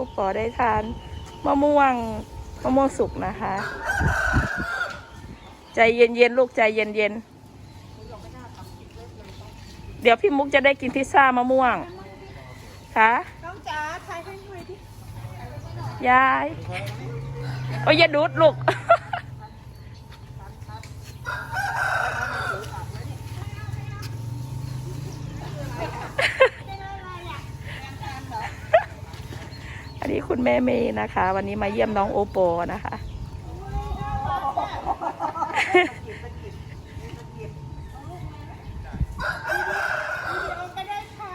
โอปอได้ทานมะม่วงมะม่วงสุกนะคะ ใจเย็นๆลูกใจเย็นๆเดี๋ยวพี่มุกจะได้กินพิซซ่ามะม่วงค่ะน้องจ๋าถ่ายให้หน่อยดิยายโอ้ยอย่าดูดลูก นนี้คุณแม่เมย์นะคะ วันนี้มาเยี่ยมน้องโอโปนะคะคะ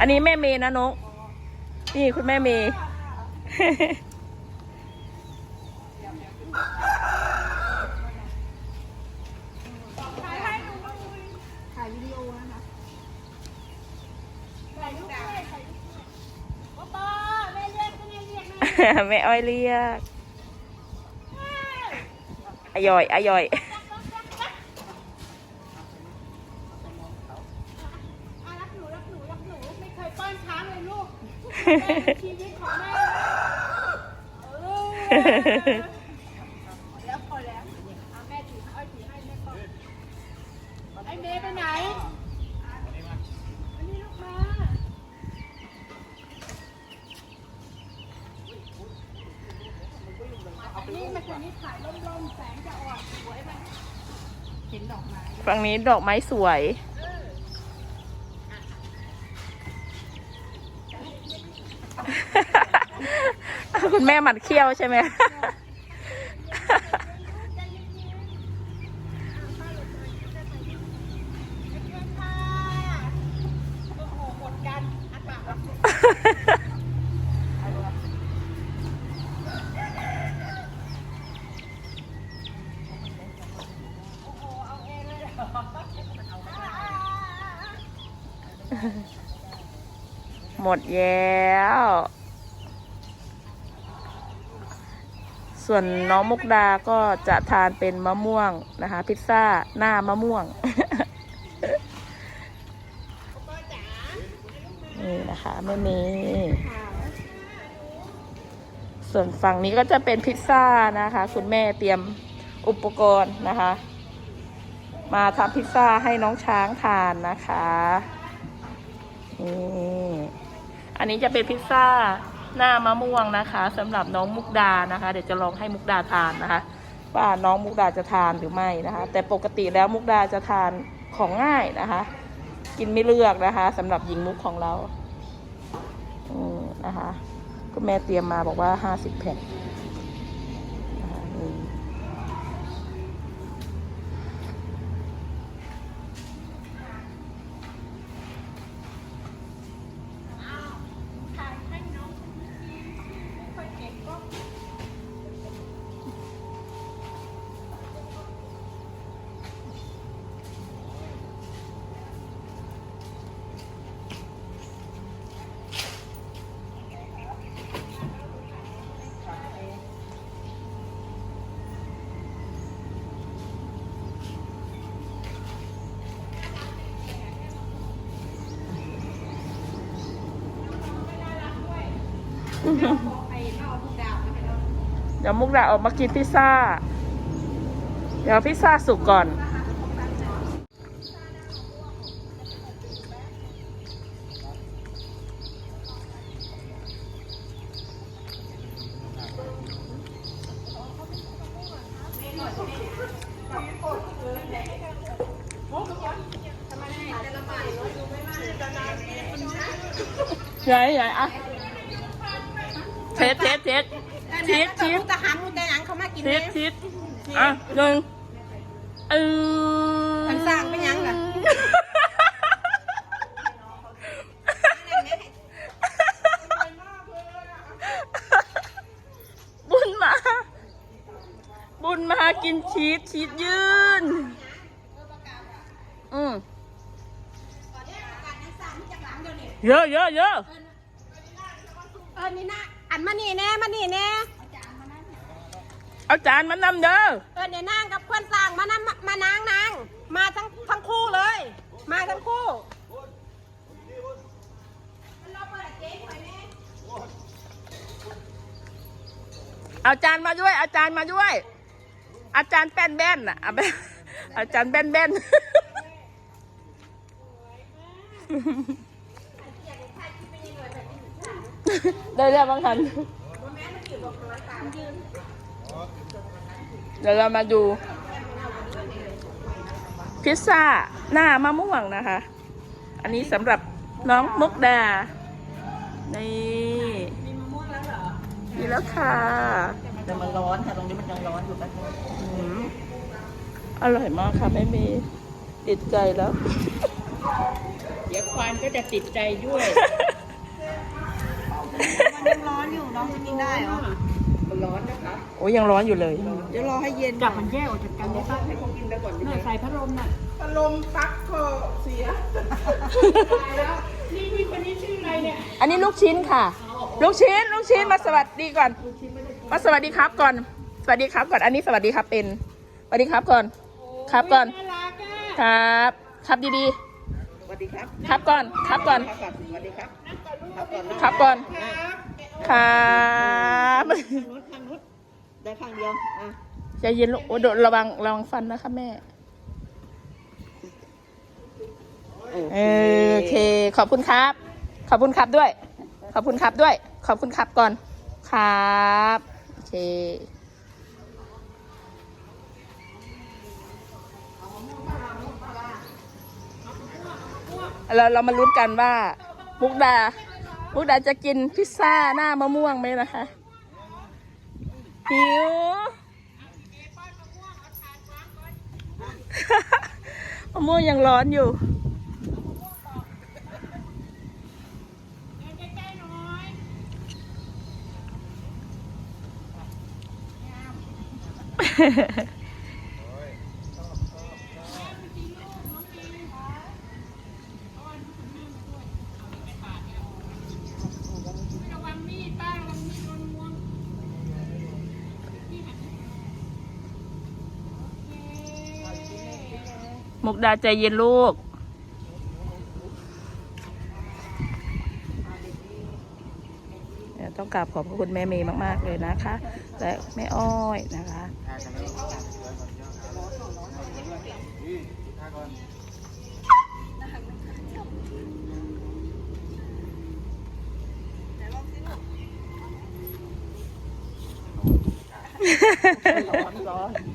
อันนี้แม่เมย์นะนกนี่คุณแม่เมย์ให้หนูบ้างเลยถ่ายวิดีโอนะคะถ่ายรูปด้วยถ่ายรูปด้วยโอปอแม่เรียกแม่เรียก แม่แม่อ้อยเรียกอร่อยอร่อยอะรักหนูรักหนูรักหนูไม่เคยป้อนช้างเลยลูกชีวิตของแม่เออแล้วพอแล้วเอาแม่ถืออ้อยถือให้แม่ป้อนไอ้เมย์ไปไหนอันนี้ลูกมา อันนี้มันจะนี่ถ่ายร่มๆแสงจะอ่อนสวยมันเห็นดอกไม้ฝั่งนี้ดอกไม้สวย คุณแม่หมัดเขี้ยวใช่ไหม โอ้โหหมดกันอากาศโอ้โหเอาเองเลยเหรอ ห มดแล้ว ส่วนน้องมุกดาก็จะทานเป็นมะม่วงนะคะ พิซซ่าหน้ามะม่วง นี่นะคะไม่มีส่วนฝั่งนี้ก็จะเป็นพิซซ่านะคะ คุณแม่เตรียมอุปกรณ์นะคะ มาทำพิซซ่าให้น้องช้างทานนะคะนี่ อันนี้จะเป็นพิซซ่าหน้ามะม่วงนะคะสำหรับน้องมุกดานะคะ เดี๋ยวจะลองให้มุกดาทานนะคะ ว่าน้องมุกดาจะทานหรือไม่นะคะ แต่ปกติแล้วมุกดาจะทานของง่ายนะคะ กินไม่เลือกนะคะสำหรับหญิงมุกของเราอืมนะคะ ก็แม่เตรียมมาบอกว่าห้าสิบแผ่น เดี๋ยวมุกดาออกมากินพิซซ่า เดี๋ยวพิซซ่าสุกก่อนใหญ่ใหญ่อะ เทสเทสเทสชีสชีสทหารมูแต่หยังเขามากินชีเนี่สยชีสอะหนึ่งเออมันสร้างไปยังล่ะบุญมา บุญมากินชีสชีสยืน อืมเยอะเยอะเยอะ เออนี่นะ อันมานี่แน่มานี่แน่เอาจานมานำเด้อ เออเดี๋ยวนางกับเพื่อนสั่งมานำมานางนางมาทั้งทั้งคู่เลย มาทั้งคู่เราเปิดเจ๊หน่อยแม่เอาจานมาด้วย อาจารย์มาด้วย อาจารย์แป้นแป้นน่ะเอาไปอาจารย์แป้นแป้น ได้แล้วบางทันเดี๋ยวเรามาดู พิซซ่าหน้ามะม่วงนะคะ อันนี้สำหรับน้องมุกดา นี่มีมะม่วงแล้วเหรอมีแล้วค่ะแต่มันร้อนค่ะ ตรงนี้มันยังร้อนอยู่แป๊บนึงอืมอร่อยมากค่ะไม่มีติดใจแล้ว เดี๋ยวควานก็จะติดใจด้วยมันยัง ร้อนอยู่น้องจะกินได้เหรอมันร้อนนะคะโอ้ยยังร้อนอยู่เลยเดี๋ยวรอให้เย็นจับมันแยกออกจากกันได้ปะให้เขากินไปก่อนหน่อยใส่พัดลมน่ะอันนี้ลูกชิ้นค่ะ ลูกชิ้น ลูกชิ้นมาสวัสดีก่อน มาสวัสดีครับก่อน สวัสดีครับก่อน อันนี้สวัสดีครับเป็น สวัสดีครับก่อน ครับก่อนครับ ครับดีสวัสดีครับๆ ครับก่อน ครับก่อน ครับก่อนสวัสดีครับ ครับก่อนนะครับครับ ข้างนู้นข้างนู้นได้ข้างเดียวอะใจเย็นลูกโอ้โดดระวังระวังฟันนะคะแม่ เออโอเค ขอบคุณครับ ขอบคุณครับด้วย ขอบคุณครับด้วย ขอบคุณครับก่อน ครับโอเคเราเรามาลุ้นกันว่ามุกดา มุกดาจะกินพิซซ่าหน้ามะม่วงไหมนะคะ หิว มะม่วงยังร้อนอยู่ มุกดาใจเย็นลูก ต้องกราบขอบพระคุณแม่เมย์มาก ๆ เลยนะคะ และแม่อ้อยนะคะร้อนร้อน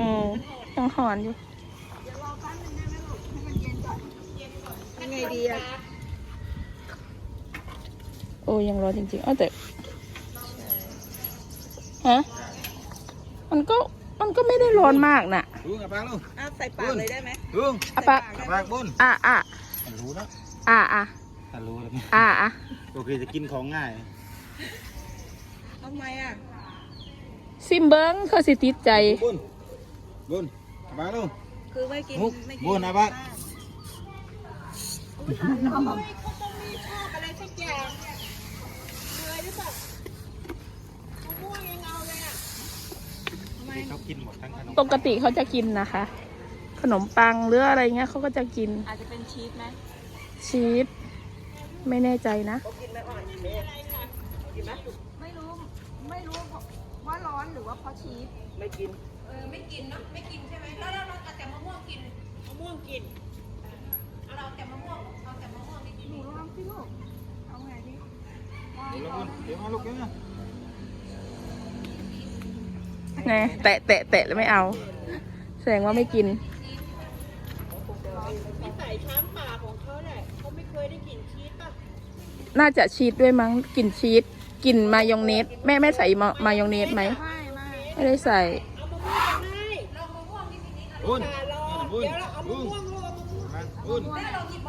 อืมยังหอนอยู่ยังไงดีอะโอ้ยังร้อนจริงๆอ้าวแต่ฮะมันก็มันก็ไม่ได้ร้อนมากน่ะลุงกับปากลุงอะใส่ปากเลยได้ไหมลุงอะปะกับปากบนอะอะรู้แล้วอะอะถ้ารู้แล้วอะอะโอเคจะกินของง่ายทำไมอะซิมเบิ้งเขาสิติดใจ บน บนกับปากลุงคือไม่กินมุกไม่บนนะปากเขาต้องมีชอบอะไรสักอย่างเนี่ยเหนื่อยหรือเปล่ามะม่วงยังเอาเลยอะเขากินหมดทั้งขนมปกติเขาจะกินนะคะ ขนมปังหรืออะไรเงี้ยเขาก็จะกินอาจจะเป็นชีสไหมชีสไม่แน่ใจนะ ไม่รู้ ไม่รู้ว่าร้อนหรือว่าเพราะชีสไม่กิน เออไม่กินเนาะไม่กินใช่ไหมแล้วเราเอาแต่มะม่วงกินมะม่วงกินเอาเราแต่มะม่วงเอาแต่มะม่วงไม่กินหนูลองสิลูกเอาไงดิ เดี๋ยว ลุงเดี๋ยวมาลูกเดี๋ยวมาไงแตะแตะแตะแล้วไม่เอา แสดงว่าไม่กินนิสัยช้างป่าของเขาแหละเขาไม่เคยได้กินชีสป่ะน่าจะชีสด้วยมั้งกลิ่นชีสกลิ่นมายองเนสแม่แม่ใส่มามายองเนสไหมไม่ไม่ไม่ได้ใส่เอามะม่วงให้ลองมะม่วงนี่สินี่บุญอะลองบุญเดี๋ยวเราเอามะบุญม่วงลูกเอามะม่วงมาบุญแม่เราหยิบม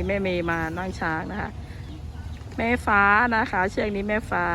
นี้แม่เมย์มานั่งช้างนะคะ แม่ฟ้านะคะ เชือกนี้แม่ฟ้า